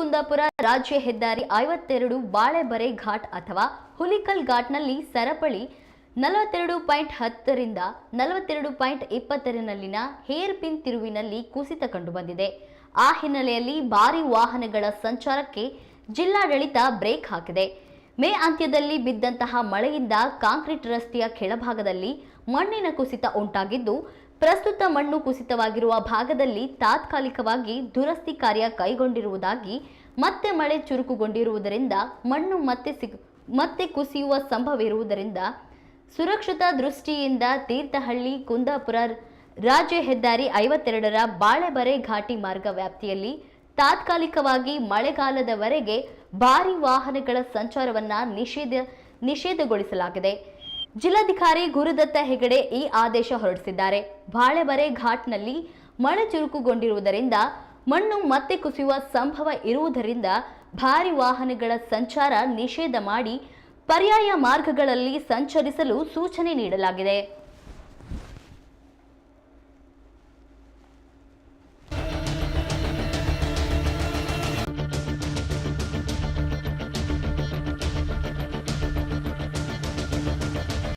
ಕುಂದಾಪುರ ರಾಜ್ಯ ಹೆದ್ದಾರಿ ಐವತ್ತೆರಡು ಬಾಳೆಬರೆ ಘಾಟ್ ಅಥವಾ ಹುಲಿಕಲ್ ಘಾಟ್ನಲ್ಲಿ ಸರಪಳಿ ನಲವತ್ತೆರಡು ಪಾಯಿಂಟ್ ಹತ್ತರಿಂದ ನಲವತ್ತೆರಡು ಪಾಯಿಂಟ್ ಇಪ್ಪತ್ತರನಲ್ಲಿನ ಹೇರ್ ಪಿನ್ ತಿರುವಿನಲ್ಲಿ ಕುಸಿತ ಕಂಡುಬಂದಿದೆ. ಆ ಹಿನ್ನೆಲೆಯಲ್ಲಿ ಭಾರಿ ವಾಹನಗಳ ಸಂಚಾರಕ್ಕೆ ಜಿಲ್ಲಾಡಳಿತ ಬ್ರೇಕ್ ಹಾಕಿದೆ. ಮೇ ಅಂತ್ಯದಲ್ಲಿ ಬಿದ್ದಂತಹ ಮಳೆಯಿಂದ ಕಾಂಕ್ರೀಟ್ ರಸ್ತೆಯ ಕೆಳಭಾಗದಲ್ಲಿ ಮಣ್ಣಿನ ಕುಸಿತ ಉಂಟಾಗಿದ್ದು ಪ್ರಸ್ತುತ ಮಣ್ಣು ಕುಸಿತವಾಗಿರುವ ಭಾಗದಲ್ಲಿ ತಾತ್ಕಾಲಿಕವಾಗಿ ದುರಸ್ತಿ ಕಾರ್ಯ ಕೈಗೊಂಡಿರುವುದಾಗಿ, ಮತ್ತೆ ಮಳೆ ಚುರುಕುಗೊಂಡಿರುವುದರಿಂದ ಮಣ್ಣು ಮತ್ತೆ ಸಿಗ್, ಮತ್ತೆ ಕುಸಿಯುವ ಸಂಭವ ಇರುವುದರಿಂದ ಸುರಕ್ಷತಾ ದೃಷ್ಟಿಯಿಂದ ತೀರ್ಥಹಳ್ಳಿ, ಕುಂದಾಪುರ, ರಾಜ್ಯ ಹೆದ್ದಾರಿ ಐವತ್ತೆರಡರ ಬಾಳೆಬರೆ ಘಾಟಿ ಮಾರ್ಗ ವ್ಯಾಪ್ತಿಯಲ್ಲಿ ತಾತ್ಕಾಲಿಕವಾಗಿ ಮಳೆಗಾಲದವರೆಗೆ ಭಾರಿ ವಾಹನಗಳ ಸಂಚಾರವನ್ನು ನಿಷೇಧ, ನಿಷೇಧಗೊಳಿಸಲಾಗಿದೆ. ಜಿಲ್ಲಾಧಿಕಾರಿ ಗುರುದತ್ತ ಹೆಗಡೆ ಈ ಆದೇಶ ಹೊರಡಿಸಿದ್ದಾರೆ. ಬಾಳೆಬರೆ ಘಾಟ್ನಲ್ಲಿ ಮಳೆ ಚುರುಕುಗೊಂಡಿರುವುದರಿಂದ ಮಣ್ಣು ಮತ್ತೆ ಕುಸಿಯುವ ಸಂಭವ ಇರುವುದರಿಂದ ಭಾರಿ ವಾಹನಗಳ ಸಂಚಾರ ನಿಷೇಧ ಮಾಡಿ ಪರ್ಯಾಯ ಮಾರ್ಗಗಳಲ್ಲಿ ಸಂಚರಿಸಲು ಸೂಚನೆ ನೀಡಲಾಗಿದೆ.